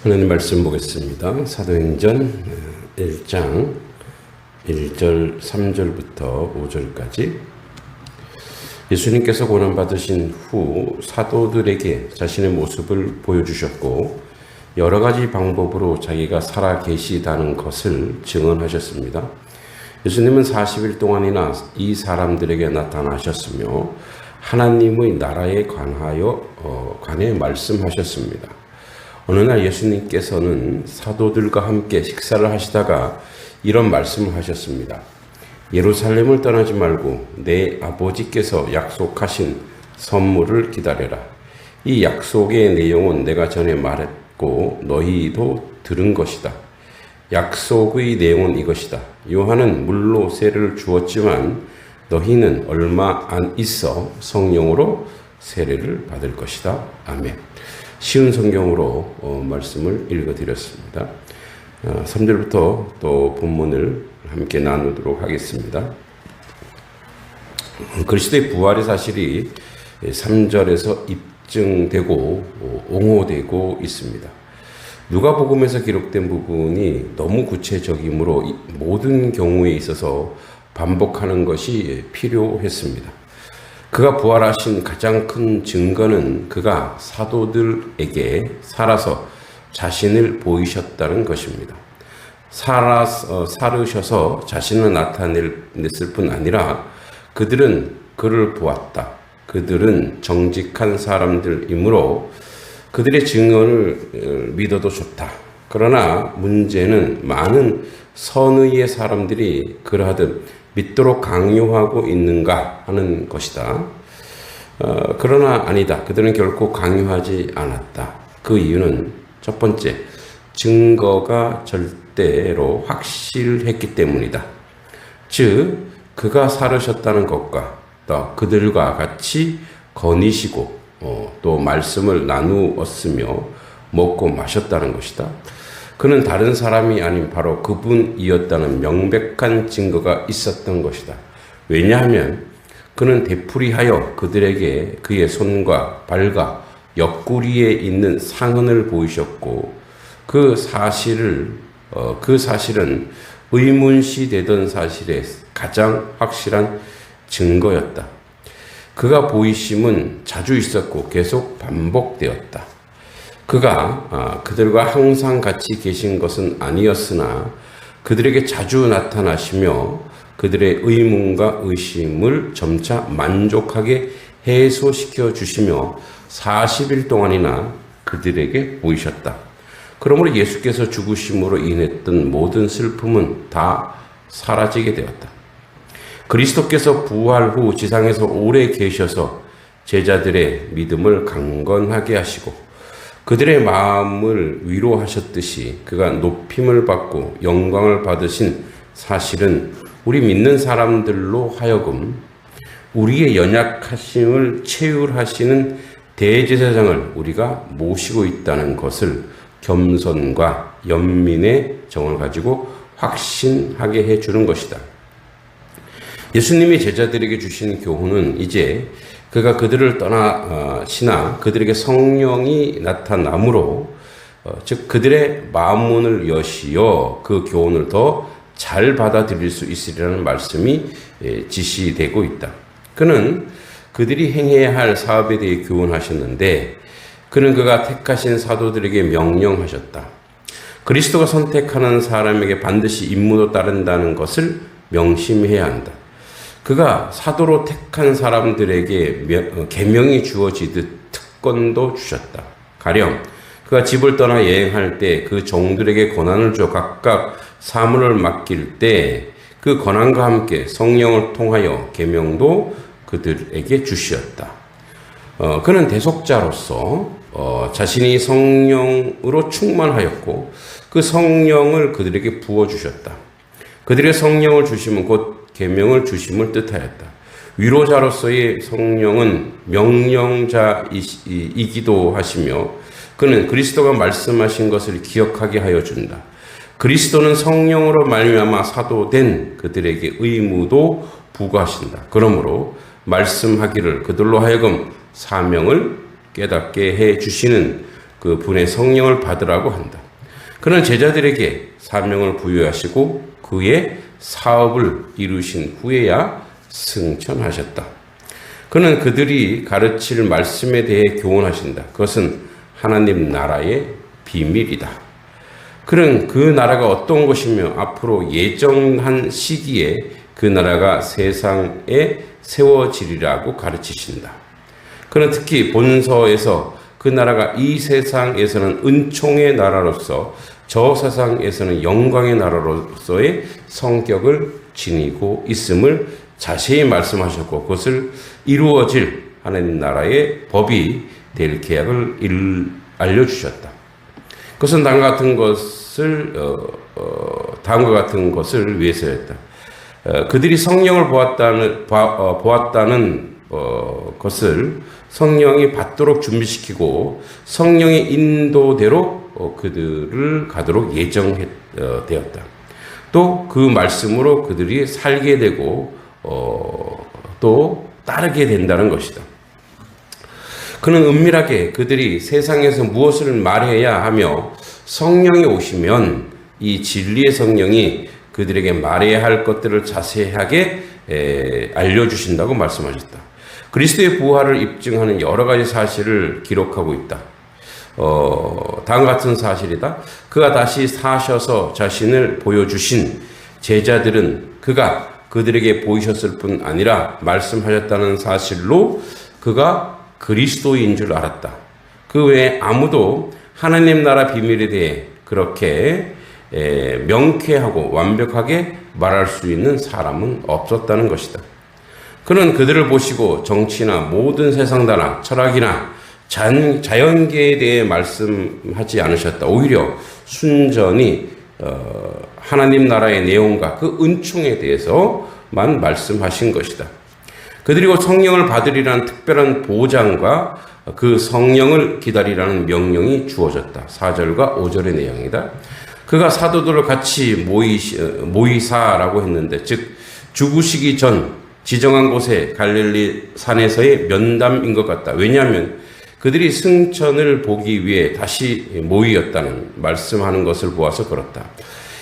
하나님 말씀 보겠습니다. 사도행전 1장 1절 3절부터 5절까지 예수님께서 고난받으신 후 사도들에게 자신의 모습을 보여주셨고 여러 가지 방법으로 자기가 살아 계시다는 것을 증언하셨습니다. 예수님은 40일 동안이나 이 사람들에게 나타나셨으며 하나님의 나라에 관하여 어, 관해 말씀하셨습니다. 어느 날 예수님께서는 사도들과 함께 식사를 하시다가 이런 말씀을 하셨습니다. 예루살렘을 떠나지 말고 내 아버지께서 약속하신 선물을 기다려라. 이 약속의 내용은 내가 전에 말했고 너희도 들은 것이다. 약속의 내용은 이것이다. 요한은 물로 세를 주었지만 너희는 얼마 안 있어 성령으로 세례를 받을 것이다. 아멘. 쉬운 성경으로 어, 말씀을 읽어드렸습니다. 어, 3절부터 또 본문을 함께 나누도록 하겠습니다. 그리스도의 부활의 사실이 3절에서 입증되고 어, 옹호되고 있습니다. 누가복음에서 기록된 부분이 너무 구체적이므로 모든 경우에 있어서 반복하는 것이 필요했습니다. 그가 부활하신 가장 큰 증거는 그가 사도들에게 살아서 자신을 보이셨다는 것입니다. 살아, 어, 살으셔서 자신을 나타냈을 뿐 아니라 그들은 그를 보았다. 그들은 정직한 사람들이므로 그들의 증언을 어, 믿어도 좋다. 그러나 문제는 많은 선의의 사람들이 그러하듯 믿도록 강요하고 있는가 하는 것이다. 어, 그러나 아니다. 그들은 결코 강요하지 않았다. 그 이유는 첫 번째, 증거가 절대로 확실했기 때문이다. 즉, 그가 살으셨다는 것과 또 그들과 같이 거니시고 어, 또 말씀을 나누었으며 먹고 마셨다는 것이다. 그는 다른 사람이 아닌 바로 그분이었다는 명백한 증거가 있었던 것이다. 왜냐하면 그는 되풀이하여 그들에게 그의 손과 발과 옆구리에 있는 상흔을 보이셨고 그 사실을 어, 그 사실은 의문시 되던 사실의 가장 확실한 증거였다. 그가 보이심은 자주 있었고 계속 반복되었다. 그가 아, 그들과 항상 같이 계신 것은 아니었으나 그들에게 자주 나타나시며 그들의 의문과 의심을 점차 만족하게 해소시켜 주시며 40일 동안이나 그들에게 보이셨다. 그러므로 예수께서 죽으심으로 인했던 모든 슬픔은 다 사라지게 되었다. 그리스도께서 부활 후 지상에서 오래 계셔서 제자들의 믿음을 강건하게 하시고 그들의 마음을 위로하셨듯이 그가 높임을 받고 영광을 받으신 사실은 우리 믿는 사람들로 하여금 우리의 연약하심을 채울하시는 대제사장을 우리가 모시고 있다는 것을 겸손과 연민의 정을 가지고 확신하게 해 주는 것이다. 예수님이 제자들에게 주신 교훈은 이제 그가 그들을 떠나 시나 어, 그들에게 성령이 나타나므로 어, 즉 그들의 마음문을 여시어 그 교훈을 더 잘 받아들일 수 있으리라는 말씀이 예, 지시되고 있다. 그는 그들이 행해야 할 사업에 대해 교훈하셨는데 그는 그가 택하신 사도들에게 명령하셨다. 그리스도가 선택하는 사람에게 반드시 임무도 따른다는 것을 명심해야 한다. 그가 사도로 택한 사람들에게 어, 계명이 주어지듯 특권도 주셨다. 가령 그가 집을 떠나 여행할 때 그 종들에게 권한을 줘 각각 사물을 맡길 때 그 권한과 함께 성령을 통하여 계명도 그들에게 주시었다. 어, 그는 대속자로서 어, 자신이 성령으로 충만하였고 그 성령을 그들에게 부어 주셨다. 그들의 성령을 주시면 곧 계명을 주심을 뜻하였다. 위로자로서의 성령은 명령자이기도 하시며 그는 그리스도가 말씀하신 것을 기억하게 하여 준다. 그리스도는 성령으로 말미암아 사도된 그들에게 의무도 부과하신다. 그러므로 말씀하기를 그들로 하여금 사명을 깨닫게 해 주시는 그 분의 성령을 받으라고 한다. 그는 제자들에게 사명을 부여하시고 그의 사업을 이루신 후에야 승천하셨다. 그는 그들이 가르칠 말씀에 대해 교훈하신다. 그것은 하나님 나라의 비밀이다. 그는 그 나라가 어떤 것이며 앞으로 예정한 시기에 그 나라가 세상에 세워지리라고 가르치신다. 그는 특히 본서에서 그 나라가 이 세상에서는 은총의 나라로서 저 세상에서는 영광의 나라로서의 성격을 지니고 있음을 자세히 말씀하셨고 그것을 이루어질 하나님 나라의 법이 될 계약을 일, 알려주셨다. 그것은 다음과 같은 것을 어, 어, 다음과 같은 것을 위해서였다. 어, 그들이 성령을 보았다는 봐, 어, 보았다는 어, 것을 성령이 받도록 준비시키고 성령의 인도대로 어, 그들을 가도록 예정되었다. 또 그 말씀으로 그들이 살게 되고 어, 또 따르게 된다는 것이다. 그는 은밀하게 그들이 세상에서 무엇을 말해야 하며 성령이 오시면 이 진리의 성령이 그들에게 말해야 할 것들을 자세하게 에, 알려주신다고 말씀하셨다. 그리스도의 부활을 입증하는 여러 가지 사실을 기록하고 있다. 어, 다음 같은 사실이다. 그가 다시 사셔서 자신을 보여주신 제자들은 그가 그들에게 보이셨을 뿐 아니라 말씀하셨다는 사실로 그가 그리스도인 줄 알았다. 그 외에 아무도 하나님 나라 비밀에 대해 그렇게 에, 명쾌하고 완벽하게 말할 수 있는 사람은 없었다는 것이다. 그는 그들을 보시고 정치나 모든 세상다나 철학이나 자연, 자연계에 대해 말씀하지 않으셨다. 오히려 순전히 어, 하나님 나라의 내용과 그 은총에 대해서만 말씀하신 것이다. 그들이 곧 성령을 받으리라는 특별한 보장과 그 성령을 기다리라는 명령이 주어졌다. 4절과 5절의 내용이다. 그가 사도들을 같이 모이, 모이사라고 했는데, 즉, 죽으시기 전 지정한 곳에 갈릴리 산에서의 면담인 것 같다. 왜냐하면 그들이 승천을 보기 위해 다시 모이었다는 말씀하는 것을 보아서 그렇다.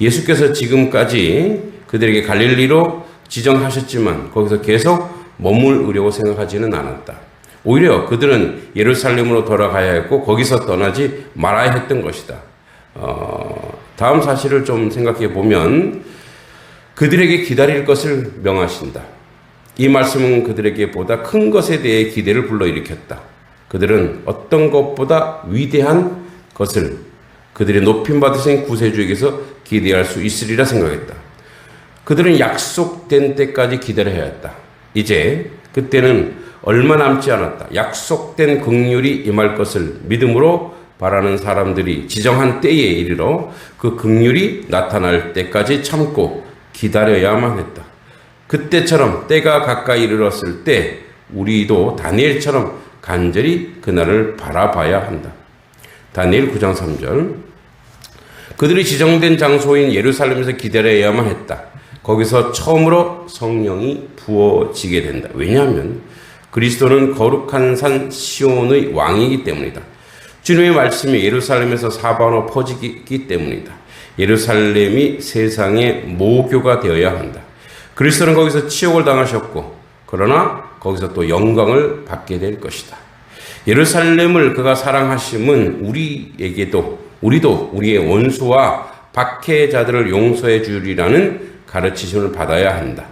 예수께서 지금까지 그들에게 갈릴리로 지정하셨지만 거기서 계속 머물으려고 생각하지는 않았다. 오히려 그들은 예루살렘으로 돌아가야 했고 거기서 떠나지 말아야 했던 것이다. 어, 다음 사실을 좀 생각해 보면 그들에게 기다릴 것을 명하신다. 이 말씀은 그들에게 보다 큰 것에 대해 기대를 불러일으켰다. 그들은 어떤 것보다 위대한 것을 그들의 높임 받으신 구세주에게서 기대할 수 있으리라 생각했다. 그들은 약속된 때까지 기다려야 했다. 이제 그때는 얼마 남지 않았다. 약속된 극률이 임할 것을 믿음으로 바라는 사람들이 지정한 때에 이르러 그 극률이 나타날 때까지 참고 기다려야만 했다. 그때처럼 때가 가까이 이르렀을 때 우리도 다니엘처럼 간절히 그날을 바라봐야 한다. 다니엘 9장 3절. 그들이 지정된 장소인 예루살렘에서 기다려야만 했다. 거기서 처음으로 성령이 부어지게 된다. 왜냐하면 그리스도는 거룩한 산 시온의 왕이기 때문이다. 주님의 말씀이 예루살렘에서 사방으로 퍼지기 때문이다. 예루살렘이 세상의 모교가 되어야 한다. 그리스도는 거기서 치욕을 당하셨고, 그러나 거기서 또 영광을 받게 될 것이다. 예루살렘을 그가 사랑하심은 우리에게도, 우리도 우리의 원수와 박해자들을 용서해 주리라는 가르치심을 받아야 한다.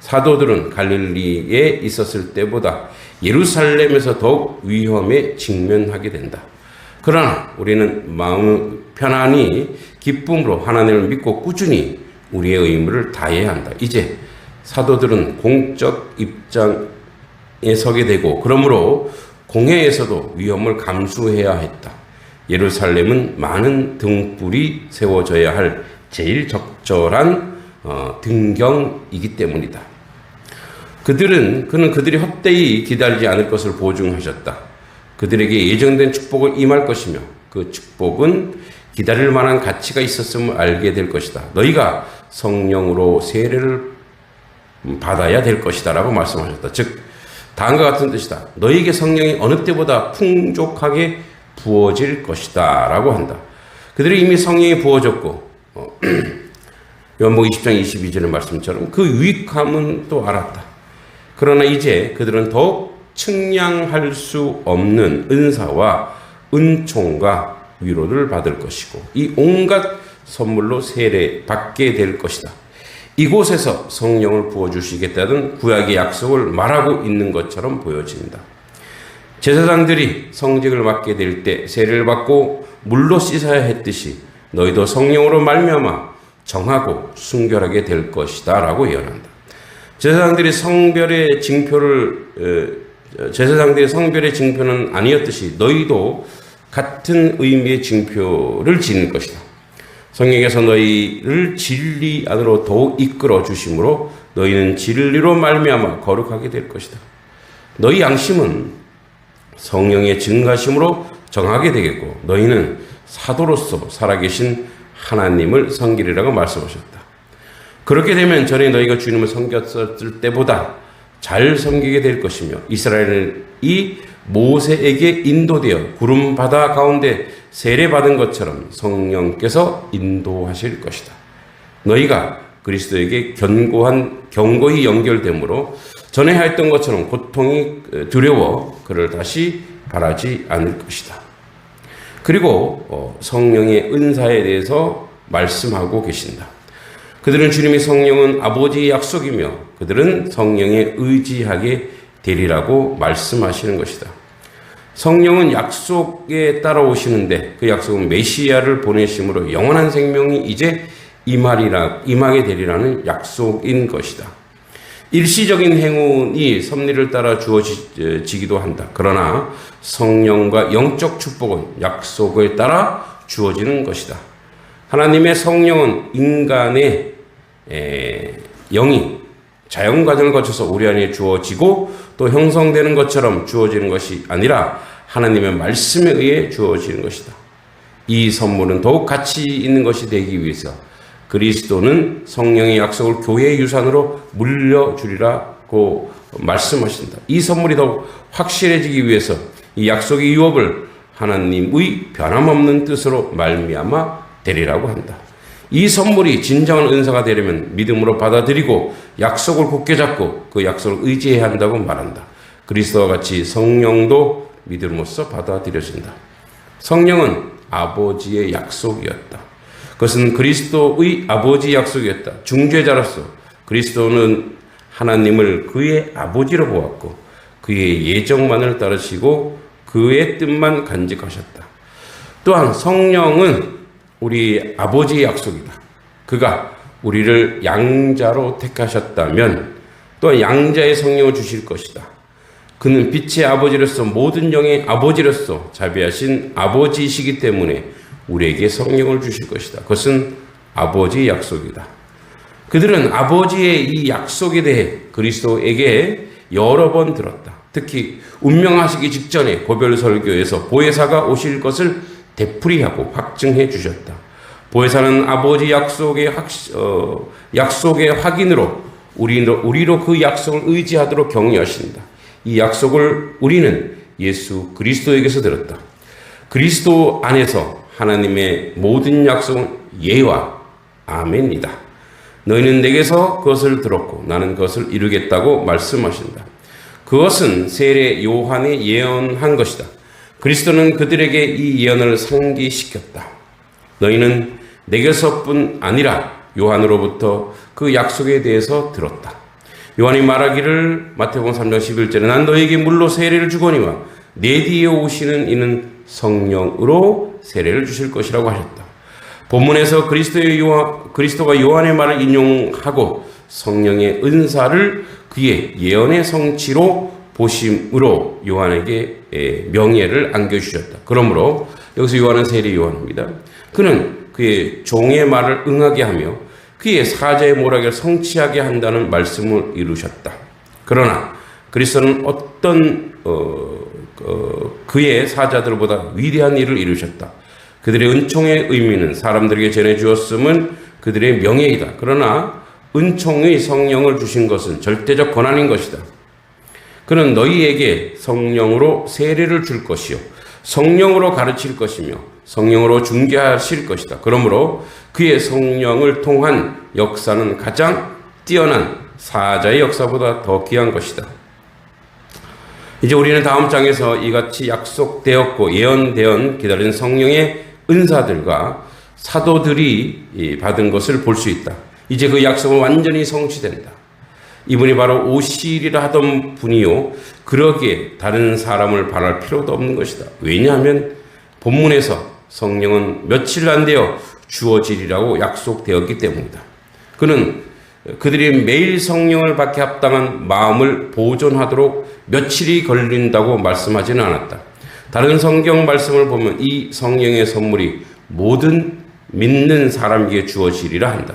사도들은 갈릴리에 있었을 때보다 예루살렘에서 더욱 위험에 직면하게 된다. 그러나 우리는 마음 편안히 기쁨으로 하나님을 믿고 꾸준히 우리의 의무를 다해야 한다. 이제 사도들은 공적 입장 에 서게 되고 그러므로 공회에서도 위험을 감수해야 했다. 예루살렘은 많은 등불이 세워져야 할 제일 적절한 어, 등경이기 때문이다. 그들은 그는 그들이 헛되이 기다리지 않을 것을 보증하셨다. 그들에게 예정된 축복을 임할 것이며 그 축복은 기다릴 만한 가치가 있었음을 알게 될 것이다. 너희가 성령으로 세례를 받아야 될 것이다라고 말씀하셨다. 즉 다음과 같은 뜻이다. 너에게 성령이 어느 때보다 풍족하게 부어질 것이다. 라고 한다. 그들이 이미 성령이 부어졌고, 어, 요한복 20장 22절의 말씀처럼 그 유익함은 또 알았다. 그러나 이제 그들은 더욱 측량할 수 없는 은사와 은총과 위로를 받을 것이고 이 온갖 선물로 세례 받게 될 것이다. 이곳에서 성령을 부어주시겠다는 구약의 약속을 말하고 있는 것처럼 보여진다. 제사장들이 성직을 맡게 될 때 세례를 받고 물로 씻어야 했듯이 너희도 성령으로 말미암아 정하고 순결하게 될 것이다라고 예언한다. 제사장들이 성별의 징표를 어, 제사장들의 성별의 징표는 아니었듯이 너희도 같은 의미의 징표를 지닐 것이다. 성령께서 너희를 진리 안으로 더욱 이끌어 주심으로 너희는 진리로 말미암아 거룩하게 될 것이다. 너희 양심은 성령의 증가심으로 정하게 되겠고 너희는 사도로서 살아계신 하나님을 섬기리라고 말씀하셨다. 그렇게 되면 전에 너희가 주님을 섬겼을 때보다 잘 섬기게 될 것이며 이스라엘이 모세에게 인도되어 구름 바다 가운데 세례받은 것처럼 성령께서 인도하실 것이다. 너희가 그리스도에게 견고한 경고히 연결되므로 전에 했던 것처럼 고통이 두려워 그를 다시 바라지 않을 것이다. 그리고 어, 성령의 은사에 대해서 말씀하고 계신다. 그들은 주님의 성령은 아버지의 약속이며 그들은 성령에 의지하게 되리라고 말씀하시는 것이다. 성령은 약속에 따라오시는데 그 약속은 메시아를 보내심으로 영원한 생명이 이제 임하리라, 임하게 되리라는 약속인 것이다. 일시적인 행운이 섭리를 따라 주어지기도 한다. 그러나 성령과 영적 축복은 약속을 따라 주어지는 것이다. 하나님의 성령은 인간의 영이 자연 과정을 거쳐서 우리 안에 주어지고 또 형성되는 것처럼 주어지는 것이 아니라 하나님의 말씀에 의해 주어지는 것이다. 이 선물은 더욱 가치 있는 것이 되기 위해서 그리스도는 성령의 약속을 교회의 유산으로 물려주리라고 말씀하신다. 이 선물이 더욱 확실해지기 위해서 이 약속의 유업을 하나님의 변함없는 뜻으로 말미암아 되리라고 한다. 이 선물이 진정한 은사가 되려면 믿음으로 받아들이고 약속을 굳게 잡고 그 약속을 의지해야 한다고 말한다. 그리스도와 같이 성령도 믿음으로써 받아들여진다. 성령은 아버지의 약속이었다. 그것은 그리스도의 아버지 약속이었다. 중재자로서 그리스도는 하나님을 그의 아버지로 보았고 그의 예정만을 따르시고 그의 뜻만 간직하셨다. 또한 성령은 우리 아버지의 약속이다. 그가 우리를 양자로 택하셨다면 또 양자의 성령을 주실 것이다. 그는 빛의 아버지로서 모든 영의 아버지로서 자비하신 아버지이시기 때문에 우리에게 성령을 주실 것이다. 그것은 아버지의 약속이다. 그들은 아버지의 이 약속에 대해 그리스도에게 여러 번 들었다. 특히 운명하시기 직전에 고별 설교에서 보혜사가 오실 것을 되풀이하고 확증해 주셨다. 보혜사는 아버지 약속의 확, 어, 약속의 확인으로 우리로, 우리로 그 약속을 의지하도록 격려하신다. 이 약속을 우리는 예수 그리스도에게서 들었다. 그리스도 안에서 하나님의 모든 약속은 예와 아멘이다. 너희는 내게서 그것을 들었고 나는 그것을 이루겠다고 말씀하신다. 그것은 세례 요한이 예언한 것이다. 그리스도는 그들에게 이 예언을 상기시켰다. 너희는 내게서뿐 아니라 요한으로부터 그 약속에 대해서 들었다. 요한이 말하기를 마태복음 3장 11절에 난 너에게 물로 세례를 주거니와 내 뒤에 오시는 이는 성령으로 세례를 주실 것이라고 하셨다. 본문에서 그리스도의 요한, 그리스도가 요한의 말을 인용하고 성령의 은사를 그의 예언의 성취로 보심으로 요한에게 명예를 안겨주셨다. 그러므로 여기서 요한은 세례 요한입니다. 그는 그의 종의 말을 응하게 하며 그의 사자의 모락을 성취하게 한다는 말씀을 이루셨다. 그러나 그리스도는 어떤 어, 어, 그의 사자들보다 위대한 일을 이루셨다. 그들의 은총의 의미는 사람들에게 전해 주었음은 그들의 명예이다. 그러나 은총의 성령을 주신 것은 절대적 권한인 것이다. 그는 너희에게 성령으로 세례를 줄 것이요 성령으로 가르칠 것이며 성령으로 중재하실 것이다. 그러므로 그의 성령을 통한 역사는 가장 뛰어난 사자의 역사보다 더 귀한 것이다. 이제 우리는 다음 장에서 이같이 약속되었고 예언되언 기다린 성령의 은사들과 사도들이 받은 것을 볼 수 있다. 이제 그 약속은 완전히 성취된다. 이분이 바로 오실이라 하던 분이요. 그러기에 다른 사람을 바랄 필요도 없는 것이다. 왜냐하면 본문에서 성령은 며칠 안 되어 주어지리라고 약속되었기 때문이다. 그는 그들이 매일 성령을 받게 합당한 마음을 보존하도록 며칠이 걸린다고 말씀하지는 않았다. 다른 성경 말씀을 보면 이 성령의 선물이 모든 믿는 사람에게 주어지리라 한다.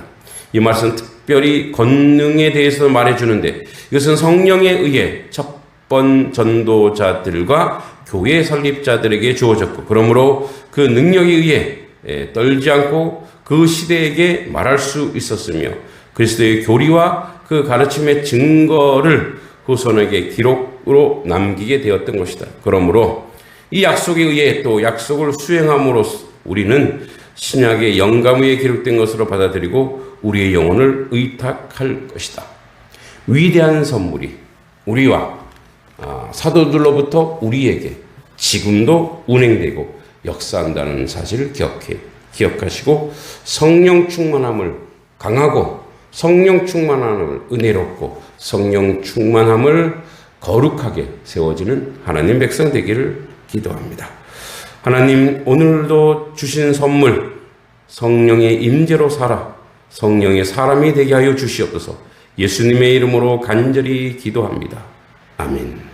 이 말씀은 특별히 권능에 대해서 말해주는데 이것은 성령에 의해 첫 번 전도자들과 교회 설립자들에게 주어졌고 그러므로 그 능력에 의해 떨지 않고 그 시대에게 말할 수 있었으며 그리스도의 교리와 그 가르침의 증거를 후손에게 기록으로 남기게 되었던 것이다. 그러므로 이 약속에 의해 또 약속을 수행함으로써 우리는 신약의 영감 위에 기록된 것으로 받아들이고 우리의 영혼을 의탁할 것이다. 위대한 선물이 우리와 사도들로부터 우리에게 지금도 운행되고 역사한다는 사실을 기억해 기억하시고 성령 충만함을 강하고 성령 충만함을 은혜롭고 성령 충만함을 거룩하게 세워지는 하나님 백성 되기를 기도합니다. 하나님 오늘도 주신 선물 성령의 임재로 살아 성령의 사람이 되게 하여 주시옵소서. 예수님의 이름으로 간절히 기도합니다. 아멘.